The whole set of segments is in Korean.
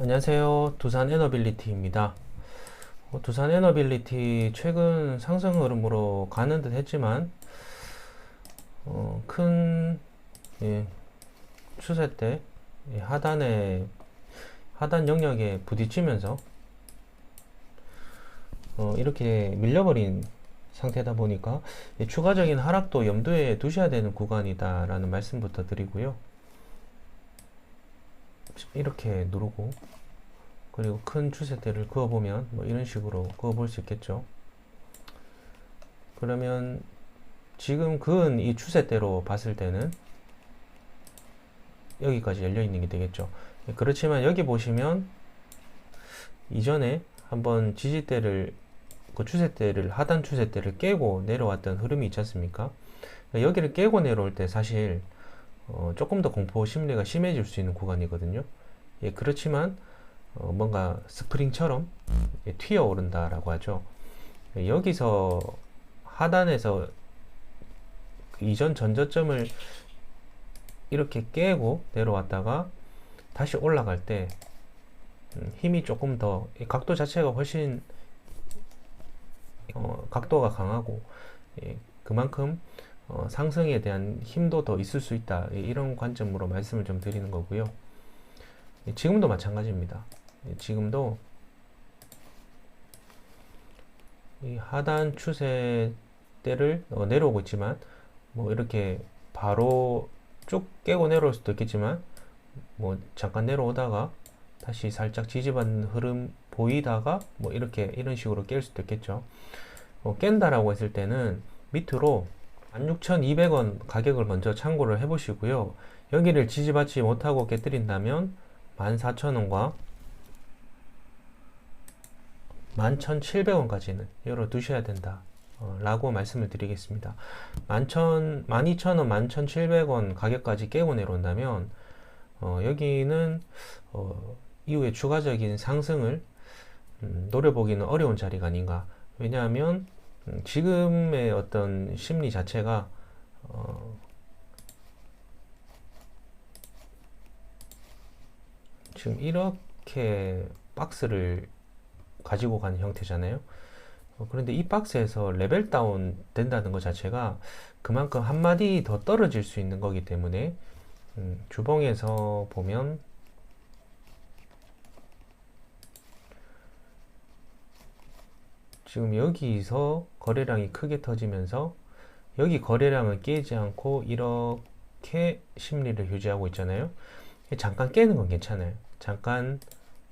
안녕하세요. 두산 에너빌리티입니다. 어, 두산 에너빌리티 최근 상승 흐름으로 가는 듯 했지만 어, 큰 예, 추세 때 예, 하단에 하단 영역에 부딪히면서 어, 이렇게 밀려버린 상태다 보니까 예, 추가적인 하락도 염두에 두셔야 되는 구간이다라는 말씀부터 드리고요. 이렇게 누르고 그리고 큰 추세대를 그어보면 뭐 이런 식으로 그어볼 수 있겠죠. 그러면 지금 그은 이 추세대로 봤을 때는 여기까지 열려 있는 게 되겠죠. 그렇지만 여기 보시면 이전에 한번 지지대를 그 추세대를 하단 추세대를 깨고 내려왔던 흐름이 있지 않습니까? 여기를 깨고 내려올 때 사실 어, 조금 더 공포 심리가 심해질 수 있는 구간이거든요. 예, 그렇지만 어, 뭔가 스프링처럼 예, 튀어 오른다라고 하죠. 예, 여기서 하단에서 그 이전 전저점을 이렇게 깨고 내려왔다가 다시 올라갈 때 음, 힘이 조금 더 각도 자체가 훨씬 어, 각도가 강하고 예, 그만큼 어, 상승에 대한 힘도 더 있을 수 있다. 이런 관점으로 말씀을 좀 드리는 거고요. 지금도 마찬가지입니다. 지금도 이 하단 추세대를 어, 내려오고 있지만 뭐 이렇게 바로 쭉 깨고 내려올 수도 있겠지만 뭐 잠깐 내려오다가 다시 살짝 지지받는 흐름 보이다가 뭐 이렇게 이런 식으로 깰 수도 있겠죠. 어, 깬다라고 했을 때는 밑으로 16,200원 가격을 먼저 참고를 해 보시고요. 여기를 지지받지 못하고 깨뜨린다면 14,000원과 11,700원까지는 열어 두셔야 된다. 어, 라고 말씀을 드리겠습니다. 11,000, 12,000원, 11,700원 가격까지 깨고 내려온다면 어, 여기는 어, 이후에 추가적인 상승을 음, 노려보기는 어려운 자리가 아닌가. 왜냐하면 음, 지금의 어떤 심리 자체가 어, 지금 이렇게 박스를 가지고 가는 형태잖아요. 어, 그런데 이 박스에서 레벨 다운 된다는 것 자체가 그만큼 한 마디 더 떨어질 수 있는 거기 때문에 음, 주봉에서 보면 지금 여기서 거래량이 크게 터지면서 여기 거래량을 깨지 않고 이렇게 심리를 유지하고 있잖아요. 잠깐 깨는 건 괜찮아요. 잠깐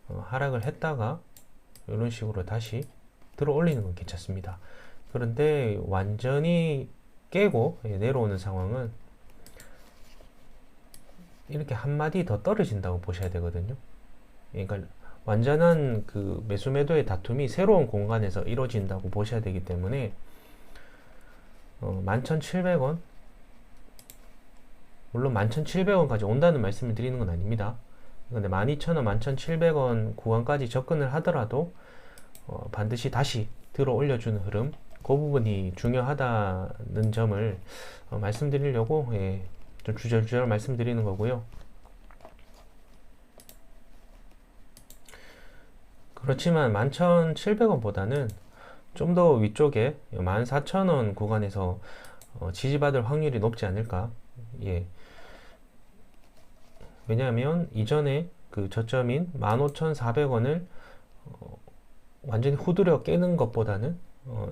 어, 하락을 했다가 이런 식으로 다시 들어 올리는 건 괜찮습니다. 그런데 완전히 깨고 내려오는 상황은 이렇게 한 마디 더 떨어진다고 보셔야 되거든요. 그러니까 완전한 그 매수 매도의 다툼이 새로운 공간에서 이루어진다고 보셔야 되기 때문에 어, 11,700원 물론 11,700원까지 온다는 말씀을 드리는 건 아닙니다. 근데 12,000원, 11,700원 구간까지 접근을 하더라도 어, 반드시 다시 들어 올려주는 흐름 그 부분이 중요하다는 점을 어, 말씀드리려고 예, 좀 주절주절 말씀드리는 거고요. 그렇지만 11,700원보다는 좀 더 위쪽에 14,000원 구간에서 어, 지지받을 확률이 높지 않을까. 예. 왜냐하면 이전에 그 저점인 15,400원을 어, 완전히 후드려 깨는 것보다는 어,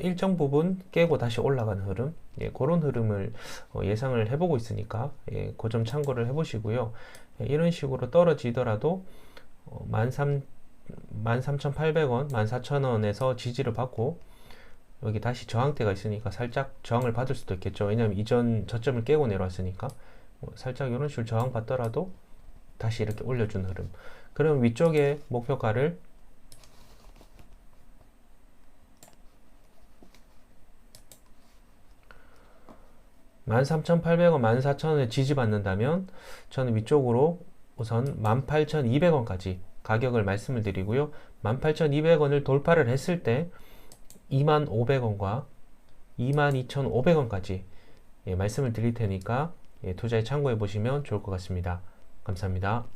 일정 부분 깨고 다시 올라가는 흐름 예, 그런 흐름을 어, 예상을 해보고 있으니까 예, 그 점 참고를 해보시고요 예, 이런 식으로 떨어지더라도 어, 13, 13,800원 14,000원에서 지지를 받고 여기 다시 저항대가 있으니까 살짝 저항을 받을 수도 있겠죠. 왜냐하면 이전 저점을 깨고 내려왔으니까. 뭐 살짝 이런 식으로 저항 받더라도 다시 이렇게 올려주는 흐름. 그럼 위쪽에 목표가를 13,800원, 14,000원에 지지받는다면 저는 위쪽으로 우선 18,200원까지 가격을 말씀을 드리고요. 18,200원을 돌파를 했을 때 25,500원과 22,500원까지 예, 말씀을 드릴 테니까 예, 투자에 참고해 보시면 좋을 것 같습니다. 감사합니다.